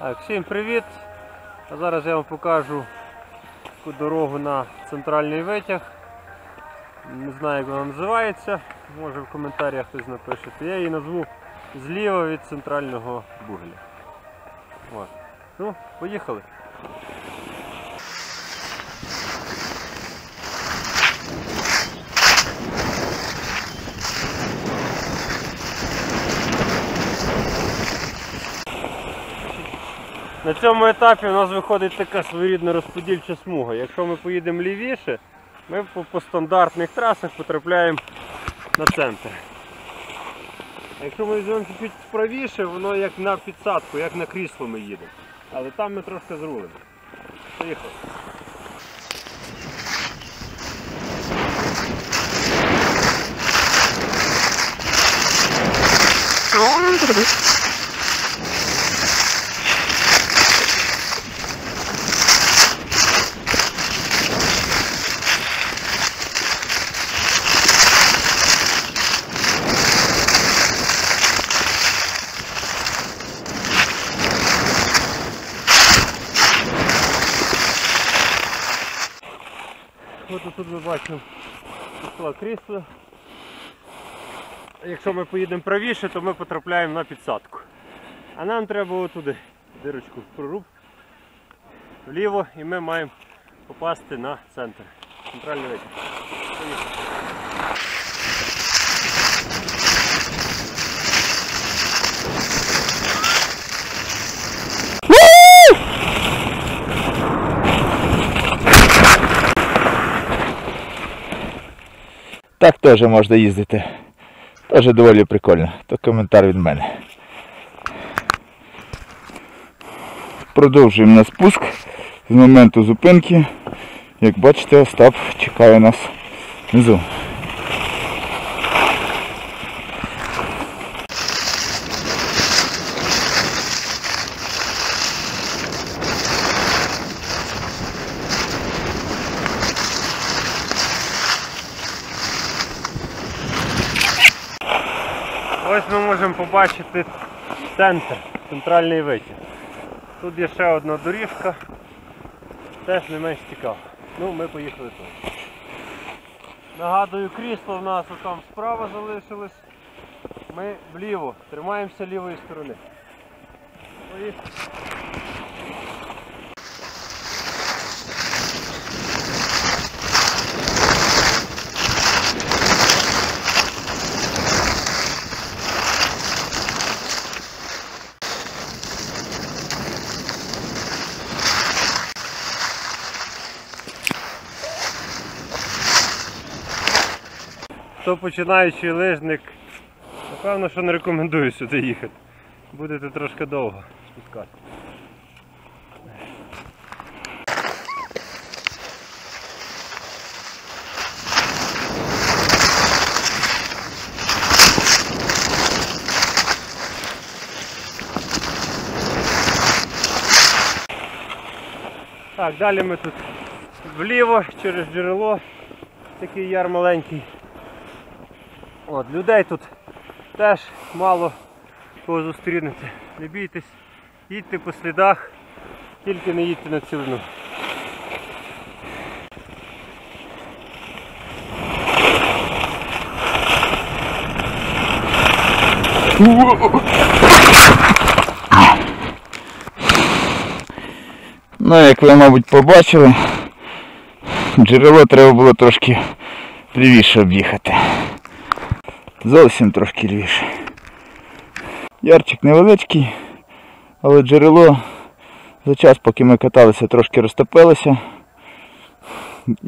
Так, всім привіт! А зараз я вам покажу таку дорогу на центральний витяг. Не знаю, як вона називається. Може в коментарях хтось напишете. Я її назву зліва від центрального бугля. От. Ну, поїхали. На цьому етапі у нас виходить така своєрідна розподільча смуга. Якщо ми поїдемо лівіше, ми по, по стандартних трасах потрапляємо на центр. Якщо ми візьмемо чуть правіше, воно як на підсадку, як на крісло ми їдемо. Але там ми трошки зрулимо. Поїхали. От тут ми бачимо пішло крісло. Якщо ми поїдемо правіше, то ми потрапляємо на підсадку. А нам треба отуди дирочку в проруб вліво і ми маємо попасти на центр. Центральний вихід. Поїхали. Так теж можна їздити. Теж доволі прикольно. То коментар від мене. Продовжуємо на спуск з моменту зупинки. Як бачите, Остап чекає нас внизу. Ось ми можемо побачити центр, центральний витяг. Тут є ще одна доріжка, теж не менш цікава. Ну, ми поїхали тут. Нагадую, крісло в нас там справа залишилось. Ми вліво, тримаємося лівої сторони. Поїхали. Хто починаючий лижник, напевно, що не рекомендую сюди їхати. Будете трошки довго спускати. Так, далі ми тут вліво через джерело, такий яр маленький. От, людей тут теж мало кого зустрінете. Не бійтесь, їдьте по слідах, тільки не їдьте на цілину. Ну, як ви, мабуть, побачили, джерело треба було трошки лівіше об'їхати. Зовсім трошки лівіше. Ярчик невеличкий, але джерело за час, поки ми каталися, трошки розтопилося.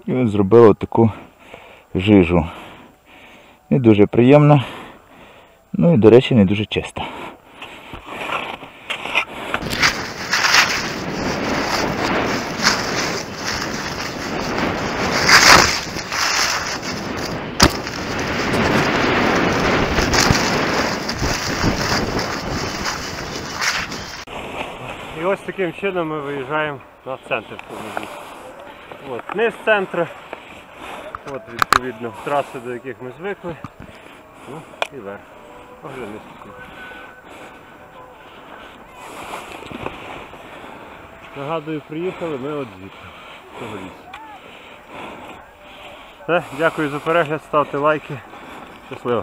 І зробило таку жижу. Не дуже приємно. Ну і, до речі, не дуже чисто. І ось таким чином ми виїжджаємо на центр. От, низ центру. От відповідно траси, до яких ми звикли. Ну і верх. Огляни. Нагадую, приїхали ми от звідти. Цього лісу. Дякую за перегляд, ставте лайки. Щасливо.